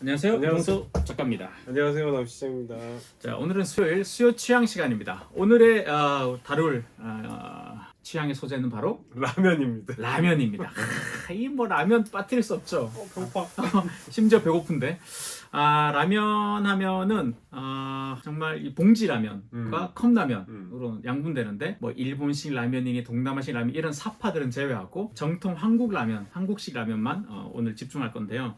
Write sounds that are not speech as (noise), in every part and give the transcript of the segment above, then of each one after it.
안녕하세요. 안녕하세요. 작가입니다. 안녕하세요 남시장입니다. 자, 오늘은 수요일 수요 취향 시간입니다. 오늘의 어, 다룰 어, 취향의 소재는 바로 라면입니다. 라면입니다. (laughs) 이 뭐 라면 빠뜨릴 수 없죠. 어, 배고파. (laughs) 심지어 배고픈데 아 라면 하면은 아 정말 이 봉지 라면과 음. 컵라면으로 양분되는데 뭐 일본식 라면이니 동남아식 라면 이런 사파들은 제외하고 정통 한국 라면 한국식 라면만 어, 오늘 집중할 건데요.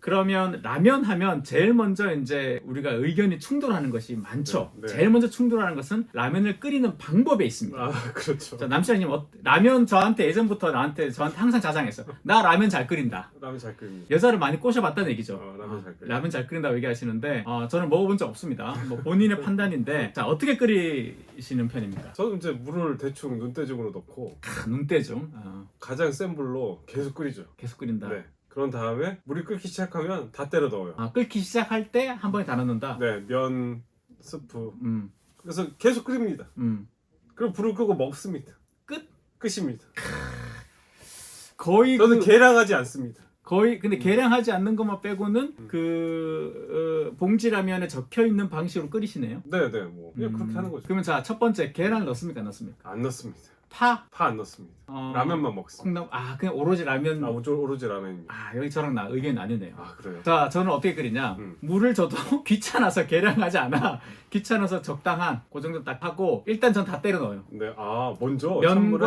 그러면 라면 하면 제일 먼저 이제 우리가 의견이 충돌하는 것이 많죠. 네, 네. 제일 먼저 충돌하는 것은 라면을 끓이는 방법에 있습니다. 아 그렇죠. 자, 남시장님 어, 라면 저한테 예전부터 나한테 저한테 항상 자랑했어. 나 라면 잘 끓인다. 라면 잘 끓입니다. 여자를 많이 꼬셔봤다는 얘기죠. 어, 라면 잘 끓여요. 라면 잘 끓인다고 얘기하시는데 어, 저는 먹어본 적 없습니다. 뭐 본인의 (laughs) 판단인데 자 어떻게 끓이시는 편입니까? 저는 이제 물을 대충 눈대중으로 넣고 아, 눈대중 어, 가장 센 불로 계속 끓이죠. 계속 끓인다. 네. 그런 다음에 물이 끓기 시작하면 다 때려 넣어요. 아 끓기 시작할 때 한 번에 다 넣는다. 네, 면, 스프. 음, 그래서 계속 끓입니다. 음. 그리고 불을 끄고 먹습니다. 끝? 끝입니다. 거의 저는 그- 계량하지 않습니다. 거의 근데 계량하지 않는 것만 빼고는 음. 그 어, 봉지라면에 적혀 있는 방식으로 끓이시네요. 네, 네, 뭐 그냥 음, 그렇게 하는 거죠. 그러면 자 첫 번째 계란 넣습니까? 안 넣습니까? 안 넣습니다. 파, 파 안 넣습니다. 어, 라면만 먹습니다. 콩나물, 아 그냥 오로지 라면. 아, 오조, 오로지 라면입니다. 아 여기 저랑 나 의견이 나뉘네요. 아, 그래요? 자, 저는 어떻게 끓이냐? 음. 물을 줘도 (laughs) 귀찮아서 계량하지 않아. 귀찮아서 적당한 그 정도 딱 하고 일단 전 다 때려 넣어요. 네, 아, 먼저 면과 찬물에?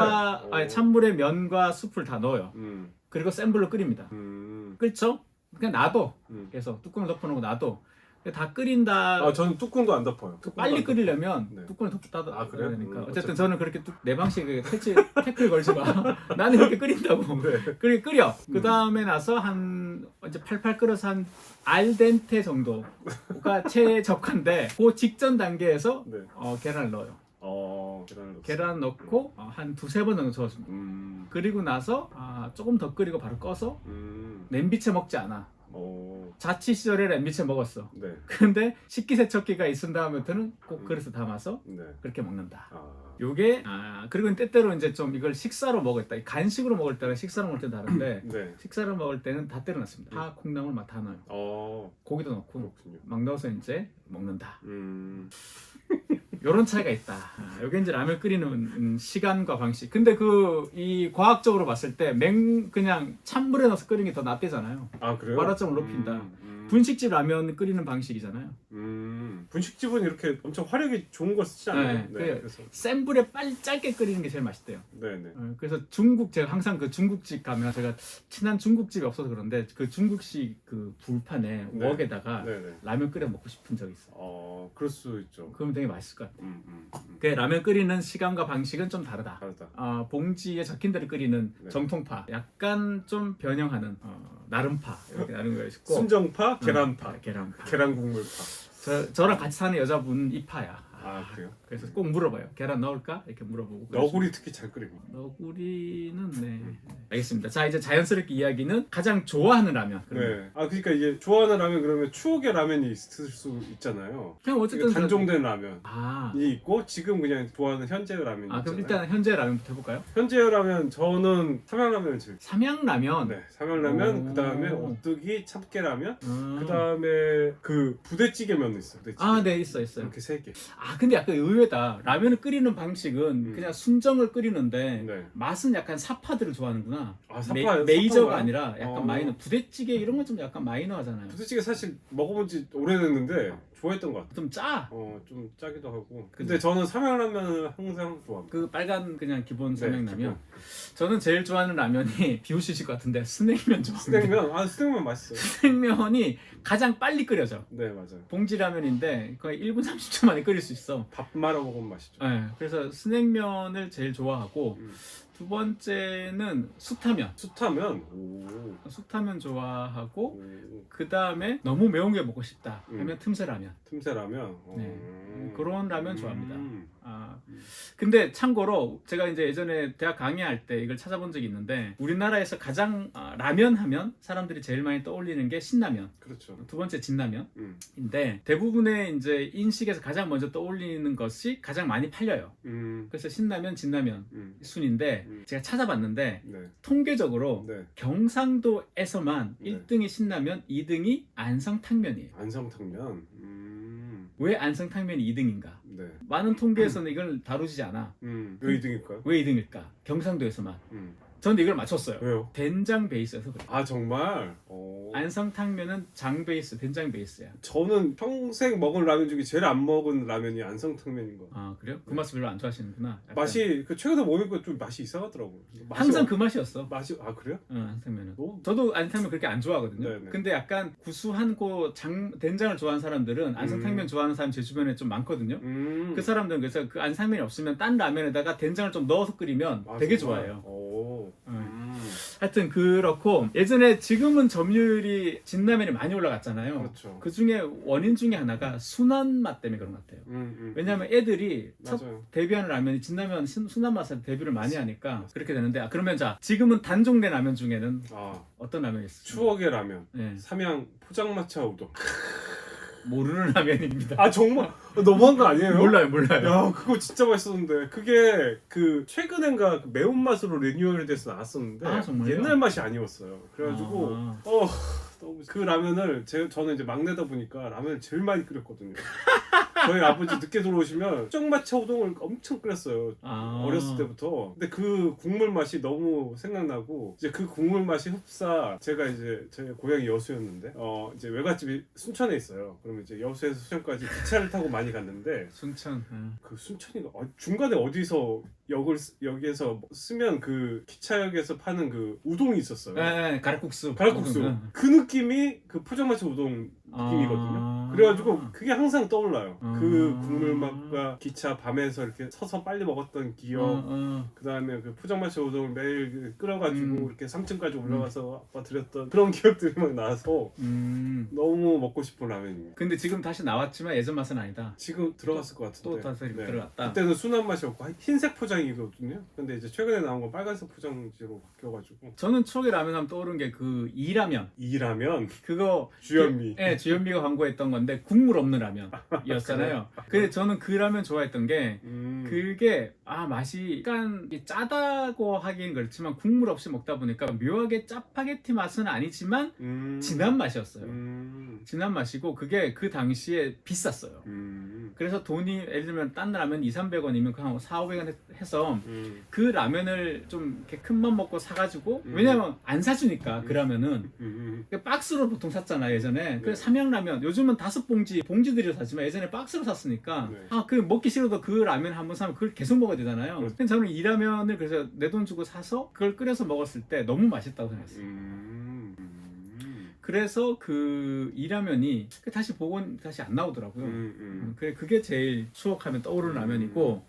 아니, 어. 찬물에 면과 숲을 다 넣어요. 음, 그리고 센 불로 끓입니다. 음, 끓죠? 그냥 놔둬. 음. 그래서 뚜껑을 덮어놓고 놔둬. 다 끓인다. 아, 저는 뚜껑도 안 덮어요. 뚜껑도 빨리 안 끓이려면 네. 뚜껑을 덮고 닫아 아, 그래요? 되니까 음, 어쨌든 어쨌든. 저는 그렇게 뚝- 내 방식에 태치 태클 걸지 마 (laughs) 나는 이렇게 끓인다고 덮어요. (laughs) 네. 끓이 끓여 음. 그 다음에 나서 한 이제 팔팔 끓여서 한 알덴테 정도가 최적한데 그 직전 단계에서 네. 어, 계란을 넣어요 어, 계란을. 계란 넣고 어, 한 두세 번 정도 저어줍니다 음, 그리고 나서 아, 조금 더 끓이고 바로 꺼서 음, 냄비채 먹지 않아 어, 자취 시절에 냄비채 먹었어. 네, 근데 식기세척기가 있은 다음부터는 꼭 그릇에 담아서 네. 그렇게 먹는다. 아, 요게 아 그리고 때때로 이제 좀 이걸 식사로 때 간식으로 먹을 때랑 식사로 먹을 때 다른데 (clears throat) 네. 식사로 먹을 때는 다 때려 놨습니다. 파 콩나물 막 다 넣어요. 어, 고기도 넣고 그렇군요. 막 넣어서 이제 먹는다. 음, 요런 차이가 있다 아, 요게 이제 라면 끓이는 음, 시간과 방식 근데 그 이 과학적으로 봤을 때 맹 그냥 찬물에 넣어서 끓이는 게 더 낫대잖아요 아, 그래요? 발화점을 높인다. 음, 음, 분식집 라면 끓이는 방식이잖아요 음, 분식집은 이렇게 엄청 화력이 좋은 걸 쓰지 않아요? 네, 그래요. 그래서, 센 불에 빨리 짧게 끓이는 게 제일 맛있대요 네, 네. 어, 그래서 중국 제가 항상 그 중국집 가면 제가 친한 중국집이 없어서 그런데 그 중국식 그 불판에 네. 웍에다가 네, 네. 라면 끓여 먹고 싶은 적이 있어. 어, 그럴 수 있죠. 그러면 되게 맛있을 것 같아. 음, 음, 음. 그 라면 끓이는 시간과 방식은 좀 다르다. 다르다. 어, 봉지에 적힌 대로 끓이는 네. 정통파, 약간 좀 변형하는 어, 나름파 이렇게 나눈 거 있고. 순정파, 음, 계란파, 네, 계란파. 계란 국물파. 저 저랑 같이 사는 여자분 이파야. 아, 그래요? 그래서 꼭 물어봐요. 계란 넣을까? 이렇게 물어보고. 너구리 특히 잘 끓입니다. 너구리는 네. 알겠습니다. 자 이제 자연스럽게 이야기는 가장 좋아하는 라면. 그러면 네. 아 그러니까 이게 좋아하는 라면 그러면 추억의 라면이 있을 수 있잖아요. 그냥 어쨌든 그러니까 단종된 라면이 아, 있고 지금 그냥 좋아하는 현재의 라면이 아 그럼 있잖아요. 일단 현재 라면부터 해볼까요? 현재의 라면 저는 삼양라면을 제일 삼양 라면. 네 삼양라면 오. 그 다음에 오뚜기 참깨라면 음. 그 다음에 그 부대찌개면 있어. 부대찌개. 아, 네, 있어, 있어요. 이렇게 세 개. 아, 근데 약간 의외다. 라면을 끓이는 방식은 음. 그냥 순정을 끓이는데 네. 맛은 약간 사파들을 좋아하는구나. 아 메, 사파 메이저가 사파인가요? 아니라 약간 어. 마이너. 부대찌개 이런 건 좀 약간 마이너하잖아요. 부대찌개 사실 먹어본 지 오래됐는데 좋아했던 것 같아요. 좀 짜. 어 좀 짜기도 하고. 근데 저는 삼양라면을 항상 좋아합니다. 그 빨간 그냥 기본 네, 삼양라면. 저는 제일 좋아하는 라면이 (laughs) 비우시실 것 같은데 스낵면 좋아합니다. 스낵면 아 스낵면 맛있어요. 스낵면이 가장 빨리 끓여져. 네 맞아요. 봉지 라면인데 거의 1분 30초 만에 끓일 수 있어. 밥 말아 먹으면 맛있죠. 네, 그래서 스낵면을 제일 좋아하고 음. 두 번째는 숯하면. 숯하면 오. 숯하면 좋아하고 오. 그 다음에 너무 매운 게 먹고 싶다 음. 하면 틈새 라면. 틈새 라면. 네. 음. 그런 라면 좋아합니다. 음. 아, 음. 근데 참고로 제가 이제 예전에 대학 강의할 때 이걸 찾아본 적이 있는데 우리나라에서 가장 아, 라면 하면 사람들이 제일 많이 떠올리는 게 신라면, 그렇죠. 두 번째 진라면. 음. 인데 대부분의 이제 인식에서 가장 먼저 떠올리는 것이 가장 많이 팔려요. 음. 그래서 신라면, 진라면 음. 순인데 음. 제가 찾아봤는데 네. 통계적으로 네. 경상도에서만 네. 1등이 신라면, 2등이 안성탕면이에요. 안성탕면. 음. 왜 안성탕면이 2등인가? 네. 많은 통계에서는 이걸 다루지 않아. 음. 왜 2등일까요? 왜 2등일까? 경상도에서만. 음. 저는 이걸 맞췄어요. 왜요? 된장 베이스여서 그래요. 아 정말? 어. 안성탕면은 장 베이스, 된장 베이스야. 저는 평생 먹은 라면 중에 제일 안 먹은 라면이 안성탕면인 거. 아 그래요? 그 맛을 별로 안 좋아하시는구나. 약간. 맛이 그 최근에 먹으니까 좀 맛이 이상하더라고. 맛이 항상 어- 그 맛이었어. 맛이 아 그래요? 응, 안성면은. 너무 저도 안성탕면 그렇게 안 좋아하거든요. 네네. 근데 약간 구수한 고 장, 된장을 좋아하는 사람들은 안성탕면 음. 좋아하는 사람 제 주변에 좀 많거든요. 음. 그 사람들은 그래서 그 안성면이 없으면 딴 라면에다가 된장을 좀 넣어서 끓이면 아, 되게 정말? 좋아해요. 오. 응. 음. 하여튼 그렇고 예전에 지금은 점유율이 진라면이 많이 올라갔잖아요. 그렇죠. 그 중에 원인 중에 하나가 순한 맛 때문에 그런 것 같아요. 음, 음. 왜냐하면 애들이 첫 맞아요. 데뷔하는 라면이 진라면 신- 순한 맛을 데뷔를 많이 하니까 그렇게 되는데 아, 그러면 자 지금은 단종된 라면 중에는 아 어떤 라면이 있어요? 추억의 라면. 네, 삼양 포장마차 우동. 모르는 라면입니다. 아 정말 너무한 거 아니에요? 몰라요, 몰라요. 야 그거 진짜 맛있었는데 그게 그 최근엔가 그 매운맛으로 리뉴얼이 돼서 나왔었는데 아, 정말요? 옛날 맛이 아니었어요 그래가지고 아. 어 너무 그 라면을 제, 저는 이제 막내다 보니까 라면을 제일 많이 끓였거든요 (laughs) 저희 아버지 늦게 들어오시면 포장마차 우동을 엄청 끓였어요 아. 어렸을 때부터 근데 그 국물 맛이 너무 생각나고 이제 그 국물 맛이 흡사 제가 이제 제 고향이 여수였는데 어 이제 외갓집이 순천에 있어요 그러면 이제 여수에서 수천까지 기차를 타고 많이 갔는데 순천. 아. 그 순천이 어, 중간에 어디서 역을 쓰- 여기에서 쓰면 그 기차역에서 파는 그 우동이 있었어요 네, 네, 가락국수. 가락국수 응. 그 느낌이 그 포장마차 우동 느낌이거든요 아. 그래가지고 그게 항상 떠올라요 아. 그 국물 맛과 기차 밤에서 이렇게 서서 빨리 먹었던 기억 어, 어. 그 다음에 그 포장마차 우동을 매일 끓여가지고 음. 이렇게 3층까지 올라가서 아빠 드렸던 (laughs) 그런 기억들이 막 나서 음. 너무 먹고 싶은 라면입니다. 근데 지금 다시 나왔지만 예전 맛은 아니다. 지금 들어갔을 것 같은데. 또 다시 들어갔다. 그때는 순한 맛이었고 흰색 포장이 거든요. 근데 이제 최근에 나온 건 빨간색 포장지로 바뀌어가지고 저는 추억의 라면 하면 떠오른 게 그 이라면. 이 라면 그거 주현미. 예, 주현미가 광고했던 건데 국물 없는 라면이었잖아요. (laughs) 근데 저는 그 라면 좋아했던 게 음. 그게 아 맛이 약간 짜다고 하긴 그렇지만 국물 없이 먹다 보니까 묘하게 짜파게티 맛은 아니지만 음. 진한 맛이었어요. 음. 진한 맛이고 그게 그 당시에 비쌌어요. 음. 그래서 돈이 예를 들면 딴 라면 2, 300원이면 그한 4, 500원 해서 음. 그 라면을 좀 이렇게 큰 맘 먹고 사가지고 음. 왜냐면 안 사주니까 그 음. 라면은 음. 그 박스로 보통 샀잖아 예전에 네. 그래서 삼양라면 요즘은 다섯 봉지 봉지들이 사지만 예전에 박스로 샀으니까 네. 아그 먹기 싫어도 그 라면 한 번 사면 그걸 계속 먹어야 되잖아요 그렇죠. 근데 저는 이 라면을 그래서 내 돈 주고 사서 그걸 끓여서 먹었을 때 너무 맛있다고 생각했어요 음. 음. 그래서 그 이 라면이 그 다시 보곤 다시 안 나오더라고요 음. 음, 음. 그래 그게 제일 추억하면 떠오르는 음. 라면이고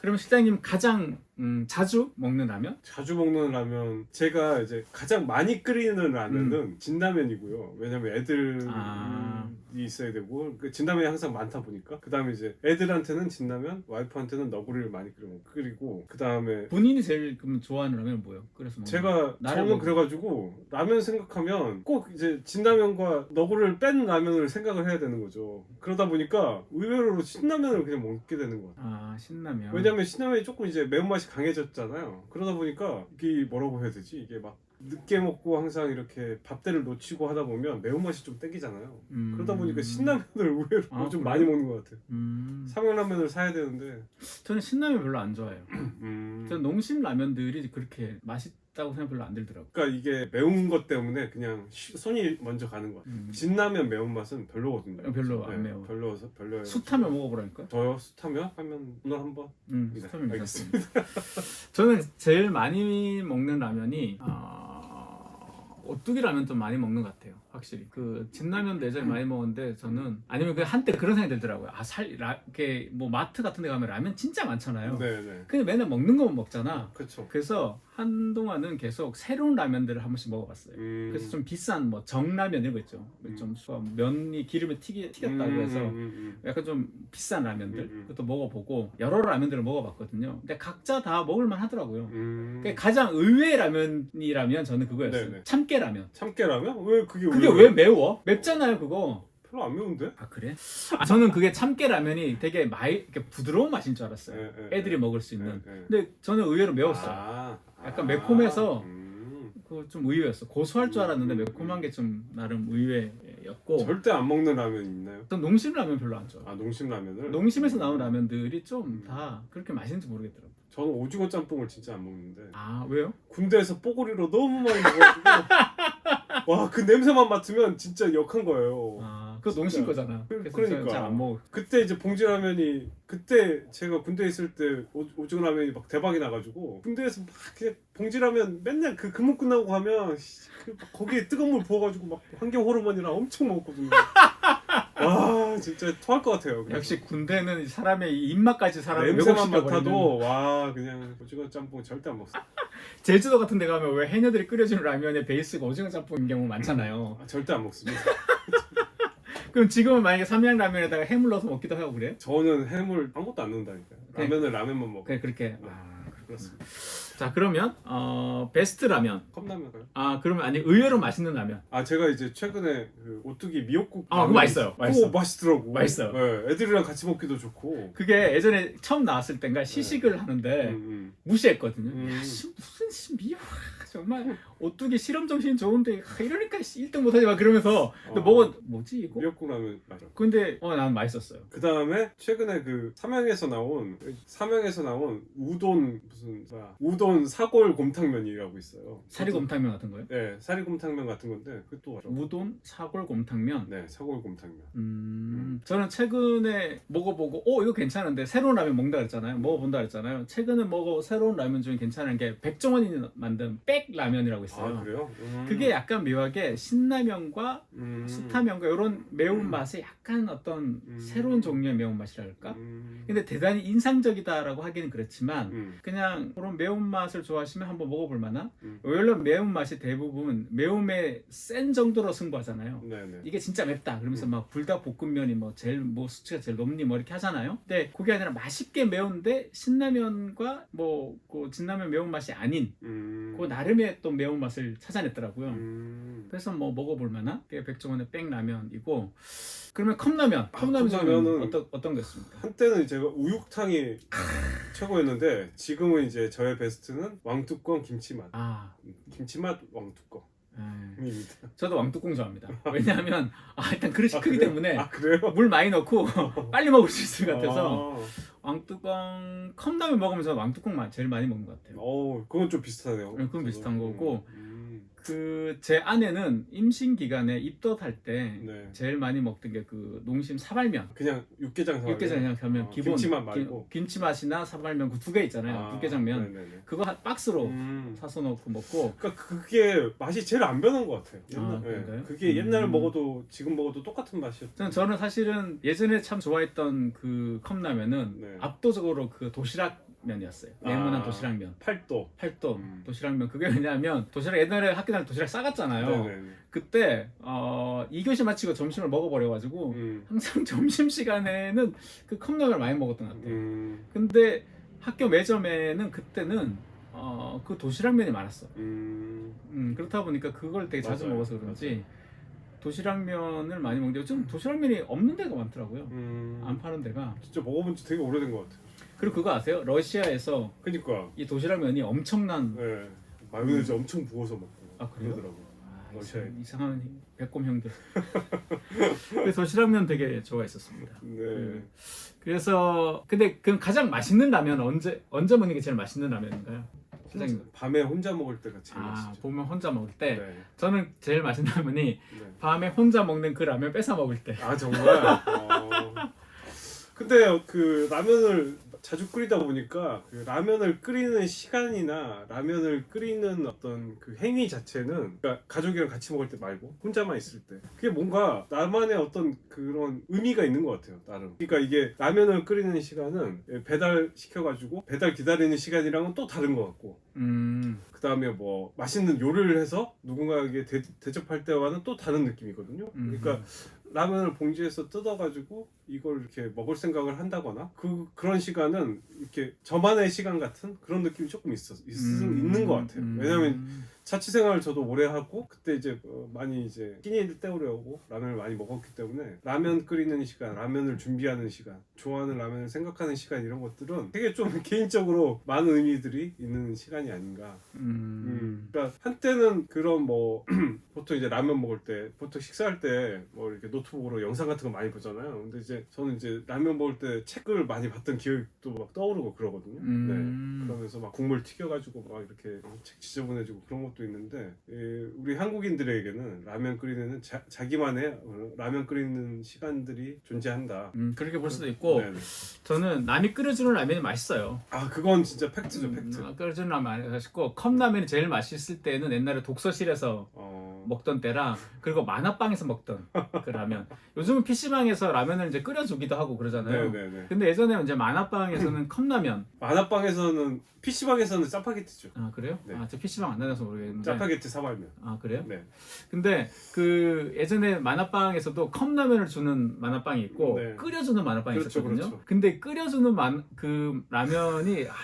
그러면 실장님 가장 음, 자주 먹는 라면? 자주 먹는 라면 제가 이제 가장 많이 끓이는 라면은 진라면이고요. 왜냐면 애들이 음. 아. 있어야 되고 그 진라면이 항상 많다 보니까 그 다음에 이제 애들한테는 진라면, 와이프한테는 너구리를 많이 끓여 먹- 끓이고 그 다음에 본인이 제일 그럼 좋아하는 라면은 뭐예요? 그래서 먹는 거. 제가 나를 저는 먹는 그래가지고 라면 생각하면 꼭 이제 진라면과 너구리를 뺀 라면을 생각을 해야 되는 거죠. 그러다 보니까 의외로 신라면을 그냥 먹게 되는 것 같아요. 아 신라면 왜냐면 신라면이 조금 이제 매운맛이 강해졌잖아요. 그러다 보니까 이게 뭐라고 해야 되지? 이게 막 늦게 먹고 항상 이렇게 밥대를 놓치고 하다 보면 매운맛이 좀 땡기잖아요. 음. 그러다 보니까 신라면을 의외로 아, 좀 그래요? 많이 먹는 것 같아요. 음. 삼양라면을 사야 되는데 저는 신라면 별로 안 좋아해요. 음. 저는 농심 라면들이 그렇게 맛 있다고 생각 별로 안 들더라고. 그러니까 이게 매운 것 때문에 그냥 쉬- 손이 먼저 가는 것 같아요. 음. 진라면 매운 맛은 별로거든요. 네, 어, 별로 안 매워. 별로서 별로예요. 숯하면 먹어보라니까. 저요? 숯하면? 하면 오늘 한번? 음, 네, 숯하면 알겠습니다. 괜찮습니다. 저는 제일 많이 먹는 라면이 어, 오뚜기 라면 좀 많이 먹는 것 같아요. 확실히 그 진라면도 예전에 많이 먹었는데 저는 아니면 그 한때 그런 생각이 들더라고요. 아살 이렇게 뭐 마트 같은 데 가면 라면 진짜 많잖아요. 네네. 근데 맨날 먹는 거만 먹잖아. 그렇죠. 그래서 한동안은 계속 새로운 라면들을 한 번씩 먹어봤어요. 음. 그래서 좀 비싼 뭐 정라면 이런 거 있죠. 음. 좀 수가 면이 기름에 튀기, 튀겼다고 해서 음, 음, 약간 좀 비싼 라면들 음, 음. 그것도 먹어보고 여러 라면들을 먹어봤거든요. 근데 각자 다 먹을만 하더라고요. 음. 음. 그러니까 가장 의외의 라면이라면 저는 그거였어요. 네네. 참깨 라면. 참깨라면? 왜 그게 그게 왜왜 매워? 맵잖아요, 그거. 별로 안 매운데? 아 그래? 아, 저는 그게 참깨 라면이 되게 마이 이렇게 부드러운 맛인 줄 알았어요. 예, 예, 애들이 예. 먹을 수 있는. 예, 예. 근데 저는 의외로 매웠어요. 아, 약간 아, 매콤해서 음. 그거 좀 의외였어. 고소할 줄 알았는데 음, 음, 매콤한 게 좀 나름 의외였고. 절대 안 먹는 라면 있나요? 전 농심 라면 별로 안 좋아. 아 농심 라면을? 농심에서 나온 라면들이 좀 음. 다 그렇게 맛있는지 모르겠더라고. 저는 오징어 짬뽕을 진짜 안 먹는데 아 왜요? 군대에서 뽀고리로 너무 많이 먹어가지고 (laughs) 와 그 냄새만 맡으면 진짜 역한 거예요. 아 그거 농심. 거잖아. 그- 그래서 그러니까. 잘안 먹어. 그때 이제 봉지 라면이 그때 제가 군대에 있을 때 오, 오징어 라면이 막 대박이 나가지고 군대에서 막 그냥 봉지 라면 맨날 그 근무 끝나고 가면 씨, 그막 거기에 뜨거운 물 부어가지고 막 환경 호르몬이랑 엄청 먹었거든요. 와 진짜 토할 것 같아요. 그래서. 역시 군대는 사람의 이 입맛까지 사람을 냄새만. 맡아도 와 그냥 오징어 짬뽕 절대 안 먹어. (laughs) 제주도 같은 데 가면 왜 해녀들이 끓여주는 라면의 베이스가 오징어 짬뽕인 경우 많잖아요. 아, 절대 안 먹습니다. (laughs) 그럼 지금은 만약에 삼양라면에다가 해물 넣어서 먹기도 하고 그래? 저는 해물 아무것도 안 넣는다니까요. 네. 라면은 라면만 먹어. 그래 그렇게. 네. 아, 그렇습니다. 자 그러면 어, 베스트 라면. 컵라면 가요? 아 그러면 아니 의외로 맛있는 라면. 아 제가 이제 최근에 그 오뚜기 미역국 아, 그거 라면 맛있어요. 맛있어. 그거 맛있더라고. 맛있어요. 네, 애들이랑 같이 먹기도 좋고. 그게 예전에 처음 나왔을 땐가 시식을 하는데 음, 음. 무시했거든요. 음. 야, 씨, 무슨 씨, 미역 (laughs) 정말 오뚜기 실험 정신 좋은데 아, 이러니까 1등 못하지 막 그러면서 근데 어. 먹어 뭐지 이거? 미역국 라면 맞아. 근데 어 난 맛있었어요. 그 다음에 최근에 그 삼양에서 나온 삼양에서 나온 우돈 무슨 뭐야, 우돈 사골 곰탕면이라고 있어요. 사리곰탕면 같은 거요? 네, 사리곰탕면 같은 건데 그것도 맛있어. 우돈 사골 곰탕면. 네, 사골 곰탕면. 음, 저는 최근에 먹어보고 오 이거 괜찮은데 새로운 라면 먹는다 그랬잖아요. 먹어본다 그랬잖아요. 최근에 먹어 새로운 라면 중에 괜찮은 게 백종원이 만든 백 라면이라고 있어요. 아 그래요? 음. 그게 약간 묘하게 신라면과 음. 수타면과 이런 매운맛에 약간 어떤 음. 새로운 종류의 매운맛이랄까? 음. 근데 대단히 인상적이다라고 하기는 그렇지만 음. 그냥 그런 매운맛을 좋아하시면 한번 먹어볼 만한 음. 원래 매운맛이 대부분 매움의 센 정도로 승부하잖아요 네네. 이게 진짜 맵다 그러면서 음. 막 불닭볶음면이 뭐 제일 뭐 수치가 제일 높니 뭐 이렇게 하잖아요 근데 그게 아니라 맛있게 매운데 신라면과 뭐 그 진라면 매운맛이 아닌 음. 그 나름의 또 매운 맛을 찾아냈더라고요 음. 그래서 뭐 먹어볼 만한 게 백종원의 백라면이고 그러면 컵라면 아, 컵라면 컵라면은 중에는 어떤 어떤 게 있습니까? 한때는 제가 우육탕이 최고였는데 지금은 이제 저의 베스트는 왕뚜껑 김치맛. 아 김치맛 왕뚜껑입니다. 에, 저도 왕뚜껑 좋아합니다. (laughs) 왜냐하면 아, 일단 그릇이 아, 크기? 때문에 아 그래요? 물 많이 넣고 (laughs) 빨리 먹을 수 있을 것 같아서 아, 왕뚜껑 컵라면 먹으면서 왕뚜껑 맛 제일 많이 먹는 것 같아요. 어, 그건 좀 비슷하네요. 네, 그건 비슷한 거고. 음, 그 제 아내는 임신 기간에 입덧할 때 네. 제일 많이 먹던 게 그 농심 사발면. 그냥 육개장 사발면. 육개장 하면 어, 기본 김치맛 말고. 김, 치 맛이나 사발면 그 두 개 있잖아요. 아, 육개장면 네네네. 그거 한 박스로 음. 사서 넣고 먹고 그러니까 그게 맛이 제일 안 변한 것 같아요. 옛날, 아, 예. 그런가요? 그게 옛날 음. 먹어도 지금 먹어도 똑같은 맛이었죠. 저는, 저는 사실은 예전에 참 좋아했던 그 컵라면은 네. 압도적으로 그 도시락 면이었어요. 네모난 아. 도시락면. 팔도. 팔도 음. 도시락면 그게 왜냐하면 도시락 옛날에 학교 다닐 때 도시락 싸갔잖아요. 네네네. 그때 어 2교시 마치고 점심을 먹어버려가지고 음. 항상 (laughs) 점심 시간에는 그 컵라면을 많이 먹었던 것 같아요. 음. 근데 학교 매점에는 그때는 어, 그 도시락면이 많았어. 음. 음, 그렇다 보니까 그걸 되게 자주 맞아요. 먹어서 그런지 도시락면을 많이 먹는데 요즘 도시락면이 없는 데가 많더라고요. 음. 안 파는 데가. 진짜 먹어본 지 되게 오래된 것 같아요. 그리고 그거 아세요? 러시아에서 그니까. 이 도시락 면이 엄청난 네. 마요네즈 엄청 부어서 먹고. 아, 그래요? 그러더라고. 아, 러시아에. 이상- 이상한 배꼽 형들. 그래서 도시락면 되게 좋아했었습니다. 네. 음. 그래서 근데 그 가장 맛있는 라면 언제 언제 먹는 게 제일 맛있는 라면인가요? 실장님. 밤에 혼자 먹을 때가 제일 아 맛있죠. 보면 혼자 먹을 때 네. 저는 제일 맛있는 라면이 네. 밤에 혼자 먹는 그 라면 뺏어 먹을 때. 아 정말. 어. 근데 그 라면을 자주 끓이다 보니까 그 라면을 끓이는 시간이나 라면을 끓이는 어떤 그 행위 자체는 그러니까 가족이랑 같이 먹을 때 말고 혼자만 있을 때 그게 뭔가 나만의 어떤 그런 의미가 있는 것 같아요 나름. 그러니까 이게 라면을 끓이는 시간은 배달 시켜가지고 배달 기다리는 시간이랑은 또 다른 것 같고. 음, 그 다음에 뭐 맛있는 요리를 해서 누군가에게 대, 대접할 때와는 또 다른 느낌이거든요. 음. 그러니까 라면을 봉지에서 뜯어가지고 이걸 이렇게 먹을 생각을 한다거나 그 그런 시간은 이렇게 저만의 시간 같은 그런 느낌이 조금 있어 있, 음, 있는 것 같아요. 음. 왜냐하면 자취 생활을 저도 오래 하고 그때 이제 어, 많이 이제 끼니를 때우려고 라면을 많이 먹었기 때문에 라면 끓이는 시간, 라면을 준비하는 시간, 좋아하는 라면을 생각하는 시간 이런 것들은 되게 좀 (laughs) 개인적으로 많은 의미들이 있는 시간이 아닌가. 음, 음, 그러니까 한때는 그런 뭐 (clears throat) 보통 이제 라면 먹을 때 보통 식사할 때 뭐 이렇게 노트북으로 영상 같은 거 많이 보잖아요. 근데 이제 저는 이제 라면 먹을 때 책을 많이 봤던 기억도 막 떠오르고 그러거든요. 음. 네. 그러면서 막 국물 튀겨가지고 막 이렇게 책 지저분해지고 그런 것도 있는데 예, 우리 한국인들에게는 라면 끓이는 자, 자기만의 어, 라면 끓이는 시간들이 존재한다. 음, 그렇게 볼 수도 있고 네네. 저는 남이 끓여주는 라면이 맛있어요. 아 그건 진짜 팩트죠 팩트. 음, 끓여주는 라면 맛있고 컵라면이 제일 맛있 을 때는 옛날에 독서실에서 어, 먹던 때랑 그리고 만화방에서 먹던 그 라면. 요즘은 PC방에서 라면을 이제 끓여주기도 하고 그러잖아요. 네네네. 근데 예전에 이제 만화방에서는 (clears throat) 컵라면. 만화방에서는 PC방에서는 짜파게티죠. 아 그래요? 네. 아, 저 PC방 안 다녀서 모르겠는데. 짜파게티 사발면. 아 그래요? 네. 근데 그 예전에 만화방에서도 컵라면을 주는 만화방이 있고 네. 끓여주는 만화방이 그렇죠, 있었거든요. 그렇죠. 근데 끓여주는 만, 그 라면이 아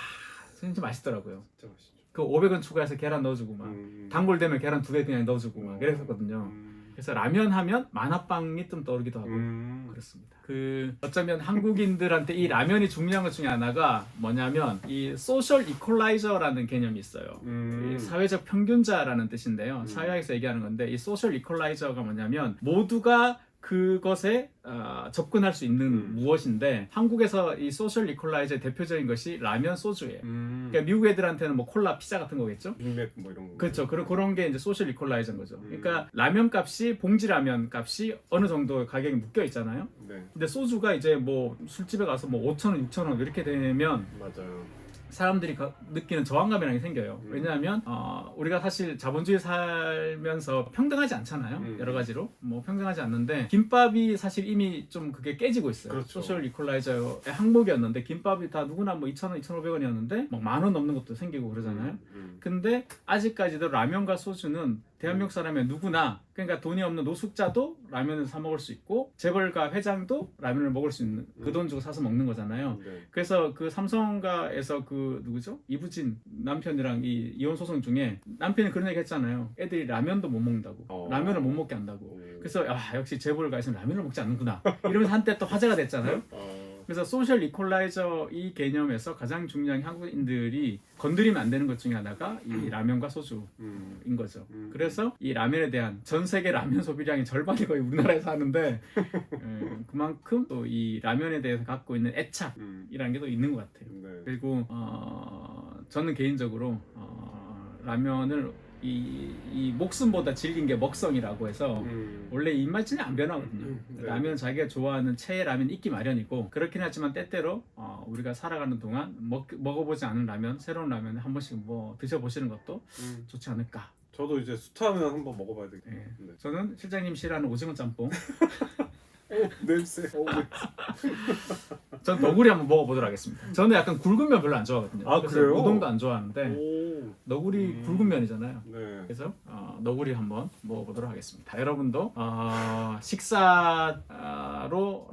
진짜 맛있더라고요. 진짜 맛있죠. 그 500원 추가해서 계란 넣어주고 막 음. 단골 되면 계란 두 개 그냥 넣어주고 막 음. 그랬었거든요. 음. 그래서 라면 하면 만화빵이 좀 떠오르기도 하고 음. 그렇습니다. 그 어쩌면 한국인들한테 이 라면이 중요한 것 중에 하나가 뭐냐면 이 소셜 이퀄라이저라는 개념이 있어요. 음. 이 사회적 평균자라는 뜻인데요. 음. 사회학에서 얘기하는 건데 이 소셜 이퀄라이저가 뭐냐면 모두가 그것에 어, 접근할 수 있는 음. 무엇인데 한국에서 이 소셜 이퀄라이저의 대표적인 것이 라면 소주예요. 음. 그러니까 미국 애들한테는 뭐 콜라, 피자 같은 거겠죠. 빅맥 뭐 이런 거. 그렇죠. 그런 그런 게 이제 소셜 이퀄라이저인 거죠. 음. 그러니까 라면 값이 봉지 라면 값이 어느 정도 가격이 묶여 있잖아요. 네. 근데 소주가 이제 뭐 술집에 가서 뭐 5천 원, 6천 원 이렇게 되면 맞아요. 사람들이 가- 느끼는 저항감이라는 게 생겨요. 음. 왜냐하면 어, 우리가 사실 자본주의 살면서 평등하지 않잖아요. 음. 여러 가지로 뭐 평등하지 않는데 김밥이 사실 이미 좀 그게 깨지고 있어요. 그렇죠. 소셜 이퀄라이저의 항목이었는데 김밥이 다 누구나 뭐 2,000원, 2,500원이었는데 막 만 원 넘는 것도 생기고 그러잖아요. 음. 음. 근데 아직까지도 라면과 소주는 대한민국 사람의 누구나 그러니까 돈이 없는 노숙자도 라면을 사 먹을 수 있고 재벌가 회장도 라면을 먹을 수 있는 그 돈 주고 사서 먹는 거잖아요. 네. 그래서 그 삼성가에서 그 누구죠? 이부진 남편이랑 이 이혼 소송 중에 남편이 그런 얘기 했잖아요. 애들이 라면도 못 먹는다고. 어. 라면을 못 먹게 한다고. 오. 그래서 아 역시 재벌가에서는 라면을 먹지 않는구나. 이러면서 한때 또 화제가 됐잖아요. 어. 그래서 소셜 이퀄라이저 이 개념에서 가장 중요한 게 한국인들이 건드리면 안 되는 것 중에 하나가 이 라면과 소주인 음. 거죠. 음. 그래서 이 라면에 대한 전 세계 라면 소비량의 절반이 거의 우리나라에서 하는데 에, (laughs) 그만큼 또 이 라면에 대해서 갖고 있는 애착이라는 음. 게또 있는 것 같아요. 네. 그리고 어, 저는 개인적으로 어, 라면을 이, 이 목숨보다 질긴 게 먹성이라고 해서 음. 원래 입맛이 안 변하거든요. 음, 네. 라면 자기가 좋아하는 최애 라면 있기 마련이고 그렇긴 하지만 때때로 어, 우리가 살아가는 동안 먹, 먹어보지 않은 라면, 새로운 라면 한 번씩 뭐 드셔보시는 것도 음. 좋지 않을까. 저도 이제 수타면 한번 먹어봐야 되겠네. 예. 네. 저는 실장님 싫어하는 오징어 짬뽕. (laughs) 오 냄새. 오, 냄새. (laughs) 전 너구리 한번 먹어보도록 하겠습니다. 저는 약간 굵은 면 별로 안 좋아하거든요. 아, 그래서 그래요? 우동도 안 좋아하는데 오. 너구리 음. 굵은 면이잖아요. 네. 그래서 어, 너구리 한번 먹어보도록 하겠습니다. 여러분도 어, 식사로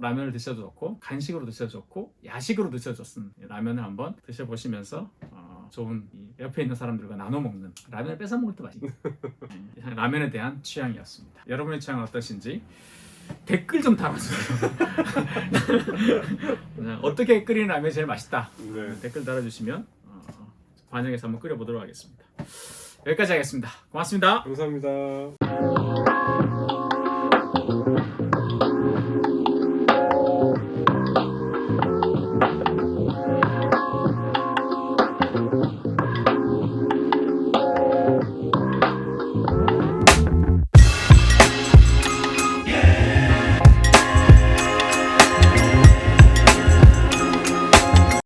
라면을 드셔도 좋고 간식으로 드셔도 좋고 야식으로 드셔도 좋은 라면을 한번 드셔보시면서 어, 좋은 이 옆에 있는 사람들과 나눠 먹는 라면을 뺏어 먹을 때 맛있는 네, 라면에 대한 취향이었습니다. 여러분의 취향은 어떠신지 댓글 좀 달아주세요. (laughs) 네, 어떻게 끓이는 라면이 제일 맛있다. 네. 댓글 달아주시면 어, 반영해서 한번 끓여보도록 하겠습니다. 여기까지 하겠습니다. 고맙습니다. 감사합니다.